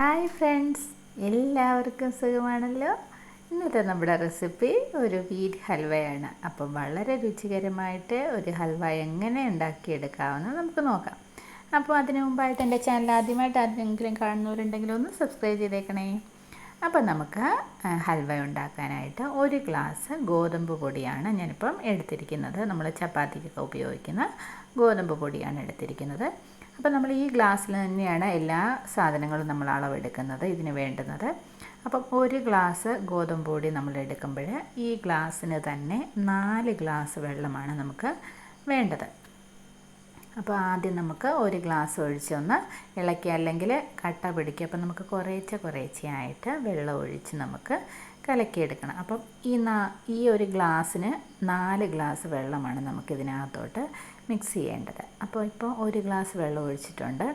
Hi friends എല്ലാവർക്കും സുഖമാണല്ലോ? ഇന്നത്തെ നമ്മുടെ റെസിപ്പി ഒരു വീറ്റ് ഹൽവയാണ്. അപ്പം വളരെ രുചികരമായിട്ട് ഒരു ഹൽവ എങ്ങനെ ഉണ്ടാക്കിയെടുക്കാമെന്ന് നമുക്ക് നോക്കാം. അപ്പോൾ അതിന് മുമ്പായിട്ട് എന്റെ ചാനൽ ആദ്യമായിട്ട് ആരെങ്കിലും കാണുന്നവരുണ്ടെങ്കിൽ ഒന്ന് സബ്സ്ക്രൈബ് ചെയ്തേക്കണേ. അപ്പോൾ നമുക്ക് ഹൽവ ഉണ്ടാക്കാനായിട്ട് ഒരു ഗ്ലാസ് ഗോതമ്പ് പൊടിയാണ് ഞാനിപ്പം എടുത്തിരിക്കുന്നത്. നമ്മൾ ചപ്പാത്തിക്കൊക്കെ ഉപയോഗിക്കുന്ന ഗോതമ്പ് പൊടിയാണ് എടുത്തിരിക്കുന്നത്. അപ്പോൾ നമ്മൾ ഈ ഗ്ലാസ്സിൽ തന്നെയാണ് എല്ലാ സാധനങ്ങളും നമ്മൾ അളവെടുക്കുന്നത് ഇതിന് വേണ്ടുന്നത്. അപ്പം ഒരു ഗ്ലാസ് ഗോതമ്പ് പൊടി നമ്മൾ എടുക്കുമ്പോൾ ഈ ഗ്ലാസ്സിന് തന്നെ നാല് ഗ്ലാസ് വെള്ളമാണ് നമുക്ക് വേണ്ടത്. അപ്പോൾ ആദ്യം നമുക്ക് ഒരു ഗ്ലാസ് ഒഴിച്ചൊന്ന് ഇളക്കി അല്ലെങ്കിൽ കട്ട പിടിക്കുക. അപ്പം നമുക്ക് കുറേച്ച കുറേച്ചയായിട്ട് വെള്ളം ഒഴിച്ച് നമുക്ക് കലക്കിയെടുക്കണം. അപ്പം ഈ നാ ഈ ഒരു ഗ്ലാസ്സിന് നാല് ഗ്ലാസ് വെള്ളമാണ് നമുക്കിതിനകത്തോട്ട് മിക്സ് ചെയ്യേണ്ടത് അപ്പോൾ ഇപ്പോൾ ഒരു ഗ്ലാസ് വെള്ളം ഒഴിച്ചിട്ടുണ്ട്.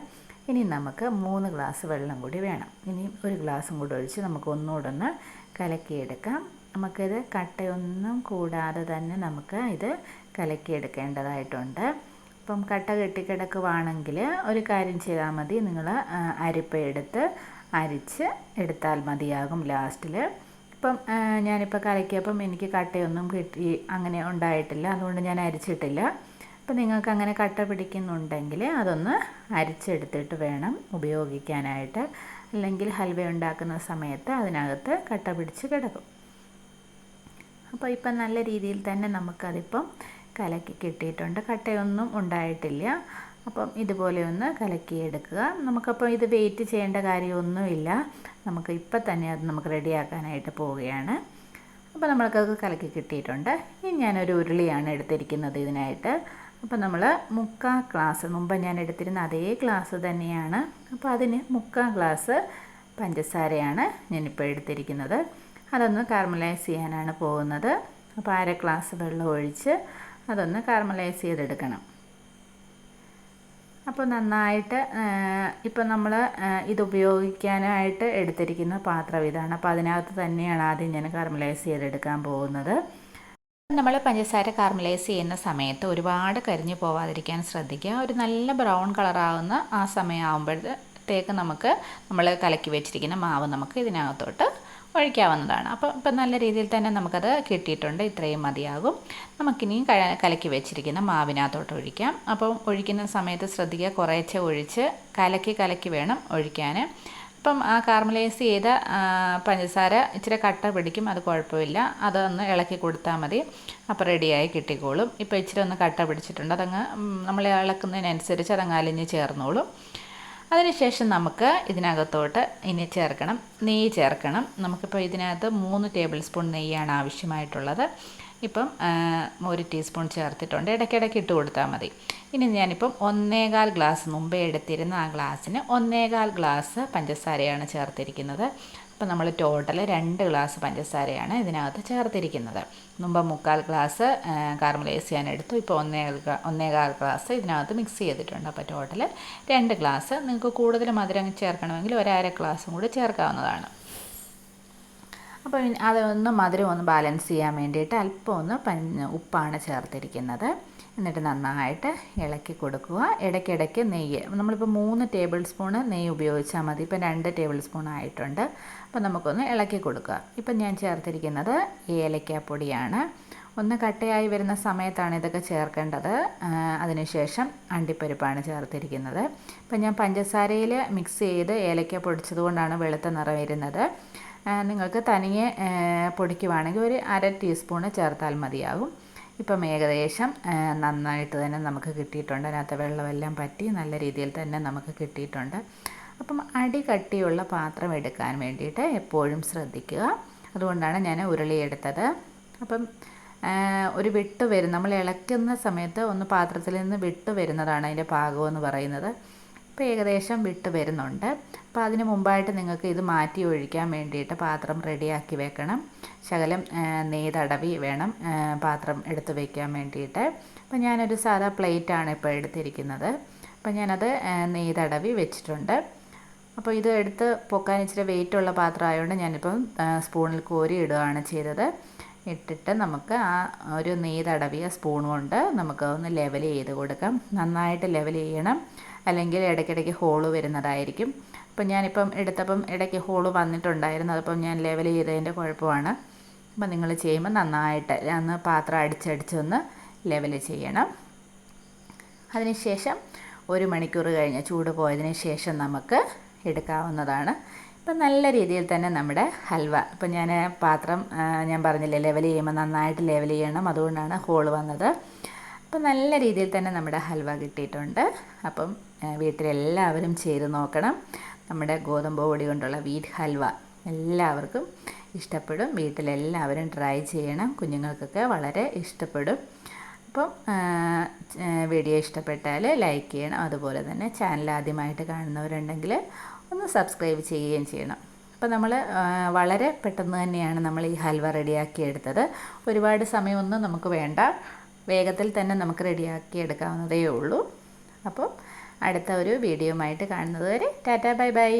ഇനി നമുക്ക് മൂന്ന് ഗ്ലാസ് വെള്ളം കൂടി വേണം. ഇനി ഒരു ഗ്ലാസും കൂടി ഒഴിച്ച് നമുക്ക് ഒന്നുകൂടെ ഒന്ന് കലക്കിയെടുക്കാം. നമുക്കിത് കട്ടയൊന്നും കൂടാതെ തന്നെ നമുക്ക് ഇത് കലക്കിയെടുക്കേണ്ടതായിട്ടുണ്ട്. ഇപ്പം കട്ട കെട്ടിക്കിടക്കുവാണെങ്കിൽ ഒരു കാര്യം ചെയ്താൽ മതി. നിങ്ങൾ അരിപ്പ എടുത്ത് അരിച്ച് എടുത്താൽ മതിയാകും ലാസ്റ്റിൽ. ഇപ്പം ഞാനിപ്പോൾ കലക്കിയപ്പം എനിക്ക് കട്ടയൊന്നും കിട്ടി അങ്ങനെ ഉണ്ടായിട്ടില്ല. അതുകൊണ്ട് ഞാൻ അരിച്ചിട്ടില്ല. അപ്പം നിങ്ങൾക്ക് അങ്ങനെ കട്ട പിടിക്കുന്നുണ്ടെങ്കിൽ അതൊന്ന് അരിച്ചെടുത്തിട്ട് വേണം ഉപയോഗിക്കാനായിട്ട്. അല്ലെങ്കിൽ ഹൽവ ഉണ്ടാക്കുന്ന സമയത്ത് അതിനകത്ത് കട്ട പിടിച്ച് കിടക്കും. അപ്പോൾ ഇപ്പം നല്ല രീതിയിൽ തന്നെ നമുക്കതിപ്പം കലക്കി കിട്ടിയിട്ടുണ്ട്. കട്ടയൊന്നും ഉണ്ടായിട്ടില്ല. അപ്പം ഇതുപോലെ ഒന്ന് കലക്കിയെടുക്കുക. നമുക്കപ്പോൾ ഇത് വെയിറ്റ് ചെയ്യേണ്ട കാര്യമൊന്നുമില്ല. നമുക്ക് ഇപ്പം തന്നെ അത് നമുക്ക് റെഡിയാക്കാനായിട്ട് പോവുകയാണ്. അപ്പോൾ നമ്മൾക്കത് കലക്കി കിട്ടിയിട്ടുണ്ട്. ഇനി ഞാനൊരു ഉരുളിയാണ് എടുത്തിരിക്കുന്നത് ഇതിനായിട്ട്. അപ്പോൾ നമ്മൾ മുക്കാൽ ഗ്ലാസ് മുമ്പ് ഞാൻ എടുത്തിരുന്ന അതേ ഗ്ലാസ് തന്നെയാണ്. അപ്പോൾ അതിന് മുക്കാൽ ഗ്ലാസ് പഞ്ചസാരയാണ് ഞാനിപ്പോൾ എടുത്തിരിക്കുന്നത്. അതൊന്ന് കാർമലൈസ് ചെയ്യാനാണ് പോകുന്നത്. അപ്പോൾ അര ഗ്ലാസ് വെള്ളം ഒഴിച്ച് അതൊന്ന് കാർമലൈസ് ചെയ്തെടുക്കണം. അപ്പോൾ നന്നായിട്ട് ഇപ്പോൾ നമ്മൾ ഇത് ഉപയോഗിക്കാനായിട്ട് എടുത്തിരിക്കുന്ന പാത്രം ഇതാണ്. അപ്പോൾ അതിനകത്ത് തന്നെയാണ് ആദ്യം ഞാൻ കാർമലൈസ് ചെയ്തെടുക്കാൻ പോകുന്നത്. നമ്മൾ പഞ്ചസാര കാർമലൈസ് ചെയ്യുന്ന സമയത്ത് ഒരുപാട് കരിഞ്ഞു പോവാതിരിക്കാൻ ശ്രദ്ധിക്കുക. ഒരു നല്ല ബ്രൗൺ കളറാവുന്ന ആ സമയമാകുമ്പോഴത്തേക്ക് നമുക്ക് നമ്മൾ കലക്കി വെച്ചിരിക്കുന്ന മാവ് നമുക്ക് ഇതിനകത്തോട്ട് ഒഴിക്കാവുന്നതാണ്. അപ്പോൾ ഇപ്പം നല്ല രീതിയിൽ തന്നെ നമുക്കത് കിട്ടിയിട്ടുണ്ട്. ഇത്രയും മതിയാകും. നമുക്കിനി കലക്കി വെച്ചിരിക്കുന്ന മാവിനകത്തോട്ട് ഒഴിക്കാം. അപ്പം ഒഴിക്കുന്ന സമയത്ത് ശ്രദ്ധിക്കുക. കുറേശ്ശെ ഒഴിച്ച് കലക്കി കലക്കി വേണം ഒഴിക്കാൻ അപ്പം ആ കാർമലൈസ് ചെയ്ത പഞ്ചസാര ഇച്ചിരി കട്ട പിടിക്കും അത് കുഴപ്പമില്ല. അതൊന്ന് ഇളക്കി കൊടുത്താൽ മതി. അപ്പോൾ റെഡിയായി കിട്ടിക്കോളും. ഇപ്പോൾ ഇച്ചിരി ഒന്ന് കട്ട പിടിച്ചിട്ടുണ്ട്. അതങ്ങ് നമ്മൾ ഇളക്കുന്നതിനനുസരിച്ച് അതങ്ങ് അലിഞ്ഞ് ചേർന്നോളും. അതിനുശേഷം നമുക്ക് ഇതിനകത്തോട്ട് ഇനി ചേർക്കണം. നെയ്യ് ചേർക്കണം. നമുക്കിപ്പോൾ ഇതിനകത്ത് മൂന്ന് ടേബിൾ സ്പൂൺ നെയ്യാണ് ആവശ്യമായിട്ടുള്ളത്. ഇപ്പം ഒരു ടീസ്പൂൺ ചേർത്തിട്ടുണ്ട്. ഇടയ്ക്കിടയ്ക്ക് ഇട്ട് കൊടുത്താൽ മതി. ഇനി ഞാനിപ്പം ഒന്നേകാൽ ഗ്ലാസ് മുമ്പേ എടുത്തിരുന്ന ആ ഗ്ലാസ്സിന് ഒന്നേകാൽ ഗ്ലാസ് പഞ്ചസാരയാണ് ചേർത്തിരിക്കുന്നത്. അപ്പം നമ്മൾ ടോട്ടൽ രണ്ട് ഗ്ലാസ് പഞ്ചസാരയാണ് ഇതിനകത്ത് ചേർത്തിരിക്കുന്നത്. മുമ്പ് മുക്കാൽ ഗ്ലാസ് കാർമലൈസ് ചെയ്യാൻ എടുത്തു. ഇപ്പോൾ ഒന്നേ ഒന്നേകാൽ ഗ്ലാസ് ഇതിനകത്ത് മിക്സ് ചെയ്തിട്ടുണ്ട്. അപ്പോൾ ടോട്ടൽ രണ്ട് ഗ്ലാസ് നിങ്ങൾക്ക് കൂടുതൽ മധുരം ചേർക്കണമെങ്കിൽ ഒരര ഗ്ലാസും കൂടി ചേർക്കാവുന്നതാണ്. അപ്പോൾ അതൊന്ന് മധുരം ഒന്ന് ബാലൻസ് ചെയ്യാൻ വേണ്ടിയിട്ട് അല്പം ഒന്ന് ഉപ്പാണ് ചേർത്തിരിക്കുന്നത്. എന്നിട്ട് നന്നായിട്ട് ഇളക്കി കൊടുക്കുക. ഇടയ്ക്കിടയ്ക്ക് നെയ്യ് നമ്മളിപ്പോൾ മൂന്ന് ടേബിൾ സ്പൂണ് നെയ്യ് ഉപയോഗിച്ചാൽ മതി. ഇപ്പം രണ്ട് ടേബിൾ സ്പൂൺ ആയിട്ടുണ്ട്. അപ്പോൾ നമുക്കൊന്ന് ഇളക്കി കൊടുക്കുക. ഇപ്പം ഞാൻ ചേർത്തിരിക്കുന്നത് ഏലക്കാപ്പൊടിയാണ്. ഒന്ന് കട്ടയായി വരുന്ന സമയത്താണ് ഇതൊക്കെ ചേർക്കേണ്ടത്. അതിനുശേഷം അണ്ടിപ്പരിപ്പാണ് ചേർത്തിരിക്കുന്നത്. ഇപ്പം ഞാൻ പഞ്ചസാരയിൽ മിക്സ് ചെയ്ത് ഏലക്ക പൊടിച്ചതുകൊണ്ടാണ് വെളുത്ത നിറം വരുന്നത്. നിങ്ങൾക്ക് തനിയെ പൊടിക്കുവാണെങ്കിൽ ഒരു അര ടീസ്പൂണ് ചേർത്താൽ മതിയാകും. ഇപ്പം ഏകദേശം നന്നായിട്ട് തന്നെ നമുക്ക് കിട്ടിയിട്ടുണ്ട്. അതിനകത്ത് വെള്ളമെല്ലാം പറ്റി നല്ല രീതിയിൽ തന്നെ നമുക്ക് കിട്ടിയിട്ടുണ്ട്. അപ്പം അടി കട്ടിയുള്ള പാത്രം എടുക്കാൻ വേണ്ടിയിട്ട് എപ്പോഴും ശ്രദ്ധിക്കുക. അതുകൊണ്ടാണ് ഞാൻ ഉരുളി എടുത്തത്. അപ്പം ഒരു വിട്ട് വരും. നമ്മൾ ഇളക്കുന്ന സമയത്ത് ഒന്ന് പാത്രത്തിൽ നിന്ന് വിട്ട് വരുന്നതാണ് അതിന്റെ പാകമെന്ന് പറയുന്നത്. ഇപ്പോൾ ഏകദേശം വിട്ട് വരുന്നുണ്ട്. അപ്പോൾ അതിന് മുമ്പായിട്ട് നിങ്ങൾക്ക് ഇത് മാറ്റി ഒഴിക്കാൻ വേണ്ടിയിട്ട് പാത്രം റെഡിയാക്കി വെക്കണം. ശകലം നെയ്തടവി വേണം പാത്രം എടുത്ത് വയ്ക്കാൻ വേണ്ടിയിട്ട്. അപ്പോൾ ഞാനൊരു സാധാ പ്ലേറ്റാണ് ഇപ്പോൾ എടുത്തിരിക്കുന്നത്. അപ്പോൾ ഞാനത് നെയ്തടവി വെച്ചിട്ടുണ്ട്. അപ്പോൾ ഇത് എടുത്ത് പൊക്കാൻ ഇച്ചിരി വെയിറ്റുള്ള പാത്രമായതുകൊണ്ട് ഞാനിപ്പം സ്പൂണിൽ കോരി ഇടുകയാണ് ചെയ്തത്. ഇട്ടിട്ട് നമുക്ക് ആ ഒരു നെയ്തടവിയ സ്പൂൺ കൊണ്ട് നമുക്ക് ഒന്ന് ലെവൽ ചെയ്ത് കൊടുക്കാം. നന്നായിട്ട് ലെവൽ ചെയ്യണം. അല്ലെങ്കിൽ ഇടയ്ക്കിടയ്ക്ക് ഹോൾ വരുന്നതായിരിക്കും. അപ്പം ഞാനിപ്പം എടുത്തപ്പം ഇടയ്ക്ക് ഹോൾ വന്നിട്ടുണ്ടായിരുന്നു. അതിപ്പം ഞാൻ ലെവൽ ചെയ്തതിന്റെ കുഴപ്പമാണ്. അപ്പം നിങ്ങൾ ചെയ്യുമ്പോൾ നന്നായിട്ട് അന്ന് പാത്രം അടിച്ചടിച്ചൊന്ന് ലെവൽ ചെയ്യണം. അതിനുശേഷം ഒരു മണിക്കൂർ കഴിഞ്ഞ് ചൂട് പോയതിന് ശേഷം നമുക്ക് എടുക്കാവുന്നതാണ്. ഇപ്പം നല്ല രീതിയിൽ തന്നെ നമ്മുടെ ഹൽവ. ഇപ്പം ഞാൻ പാത്രം ഞാൻ പറഞ്ഞില്ലേ ലെവൽ ചെയ്യുമ്പോൾ നന്നായിട്ട് ലെവൽ ചെയ്യണം. അതുകൊണ്ടാണ് ഹോൾ വന്നത്. അപ്പം നല്ല രീതിയിൽ തന്നെ നമ്മുടെ ഹൽവ കിട്ടിയിട്ടുണ്ട്. അപ്പം വീട്ടിലെല്ലാവരും ചെയ്ത് നോക്കണം. നമ്മുടെ ഗോതമ്പ് പൊടി കൊണ്ടുള്ള വീറ്റ് ഹൽവ എല്ലാവർക്കും ഇഷ്ടപ്പെടും. വീട്ടിലെല്ലാവരും ട്രൈ ചെയ്യണം. കുഞ്ഞുങ്ങൾക്കൊക്കെ വളരെ ഇഷ്ടപ്പെടും. അപ്പം വീഡിയോ ഇഷ്ടപ്പെട്ടാൽ ലൈക്ക് ചെയ്യണം. അതുപോലെ തന്നെ ചാനൽ ആദ്യമായിട്ട് കാണുന്നവരുണ്ടെങ്കിൽ ഒന്ന് സബ്സ്ക്രൈബ് ചെയ്യുകയും ചെയ്യണം. അപ്പോൾ നമ്മൾ വളരെ പെട്ടെന്ന് തന്നെയാണ് നമ്മൾ ഈ ഹൽവ റെഡിയാക്കി എടുത്തത്. ഒരുപാട് സമയമൊന്നും നമുക്ക് വേണ്ട. വേഗത്തിൽ തന്നെ നമുക്ക് റെഡിയാക്കി എടുക്കാവുന്നതേ ഉള്ളൂ. അപ്പോൾ അടുത്ത ഒരു വീഡിയോ ആയിട്ട് കാണുന്നത് വരെ ടാറ്റാ ബൈ ബൈ.